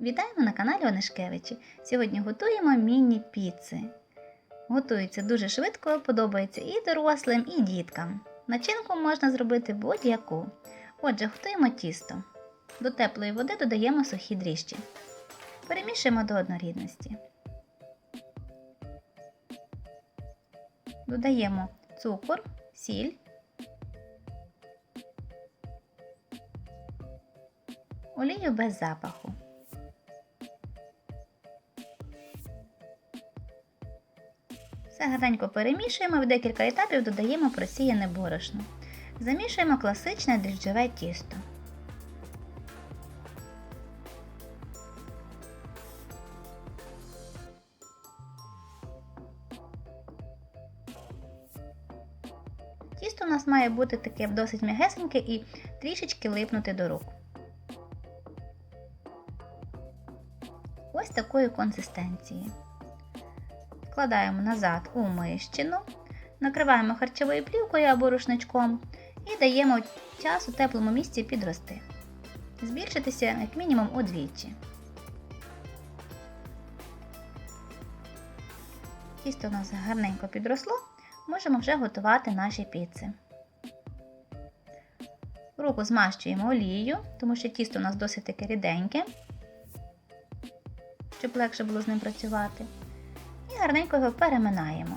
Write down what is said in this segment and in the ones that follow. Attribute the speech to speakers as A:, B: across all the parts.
A: Вітаємо на каналі Онишкевичі. Сьогодні готуємо міні-піци. Готується дуже швидко, подобається і дорослим, і діткам. Начинку можна зробити будь-яку. Отже, готуємо тісто. До теплої води додаємо сухі дріжджі. Перемішуємо до однорідності. Додаємо цукор, сіль, олію без запаху. Все гарненько перемішуємо, в декілька етапів додаємо просіяне борошно. Замішуємо класичне дріжджове тісто. Тісто у нас має бути таке досить м'ягесеньке і трішечки липнути до рук. Ось такої консистенції. Вкладаємо назад у мищину, накриваємо харчовою плівкою або рушничком і даємо час у теплому місці підрости. Збільшитися як мінімум удвічі. Тісто у нас гарненько підросло, можемо вже готувати наші піци. Руку змащуємо олією, тому що тісто у нас досить таке ріденьке, щоб легше було з ним працювати. І гарненько його переминаємо.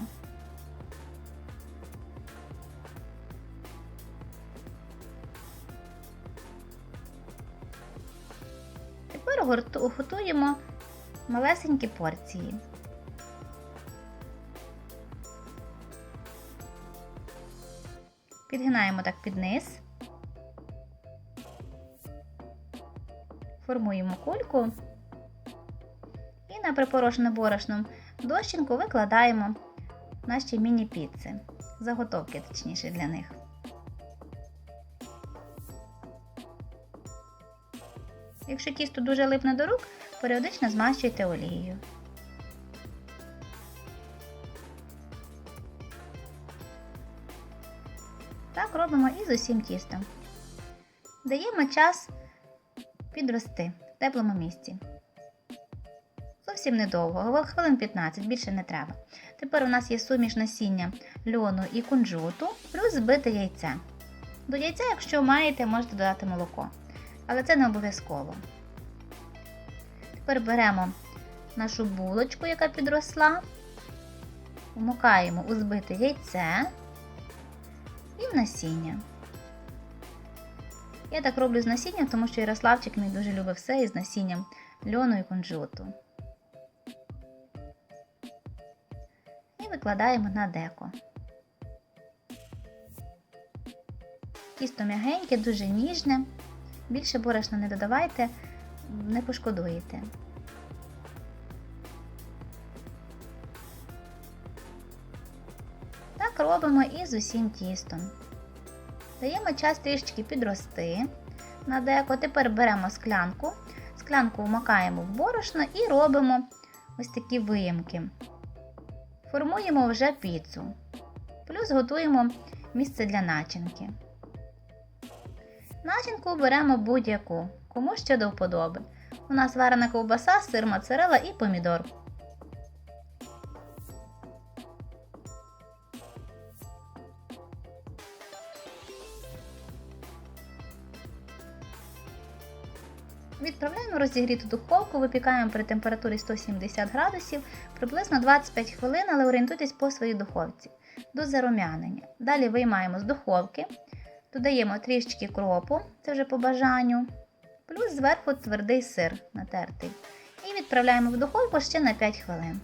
A: Тепер готуємо малесенькі порції. Підгинаємо так під низ, формуємо кульку і на припорошену борошном дощинку викладаємо наші міні-піци, заготовки, точніше, для них. Якщо тісто дуже липне до рук, періодично змащуйте олією. Так робимо і з усім тістом. Даємо час підрости в теплому місці. Зовсім недовго, хвилин 15, більше не треба. Тепер у нас є суміш насіння льону і кунжуту, плюс збите яйце. До яйця, якщо маєте, можете додати молоко. Але це не обов'язково. Тепер беремо нашу булочку, яка підросла, вмикаємо у збите яйце і в насіння. Я так роблю з насінням, тому що Ярославчик мій дуже любить все із насінням льону і кунжуту. Викладаємо на деко. Тісто м'ягеньке, дуже ніжне. Більше борошна не додавайте, не пошкодуєте. Так робимо і з усім тістом. Даємо час трішечки підрости на деко. Тепер беремо склянку, склянку вмакаємо в борошно і робимо ось такі виємки. Формуємо вже піцу. Плюс готуємо місце для начинки. Начинку беремо будь-яку, кому що до вподоби. У нас варена ковбаса, сир моцарела і помідор. Відправляємо розігріту духовку, випікаємо при температурі 170 градусів приблизно 25 хвилин, але орієнтуйтесь по своїй духовці до зарум'янення. Далі виймаємо з духовки, додаємо трішечки кропу, це вже по бажанню, плюс зверху твердий сир натертий. І відправляємо в духовку ще на 5 хвилин.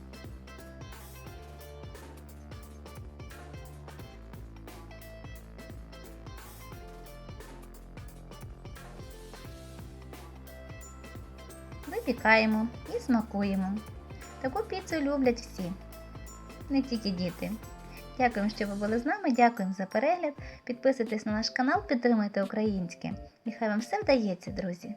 A: Випікаємо і смакуємо. Таку піцу люблять всі, не тільки діти. Дякуємо, що ви були з нами, дякуємо за перегляд. Підписуйтесь на наш канал, підтримуйте українське. І хай вам все вдається, друзі!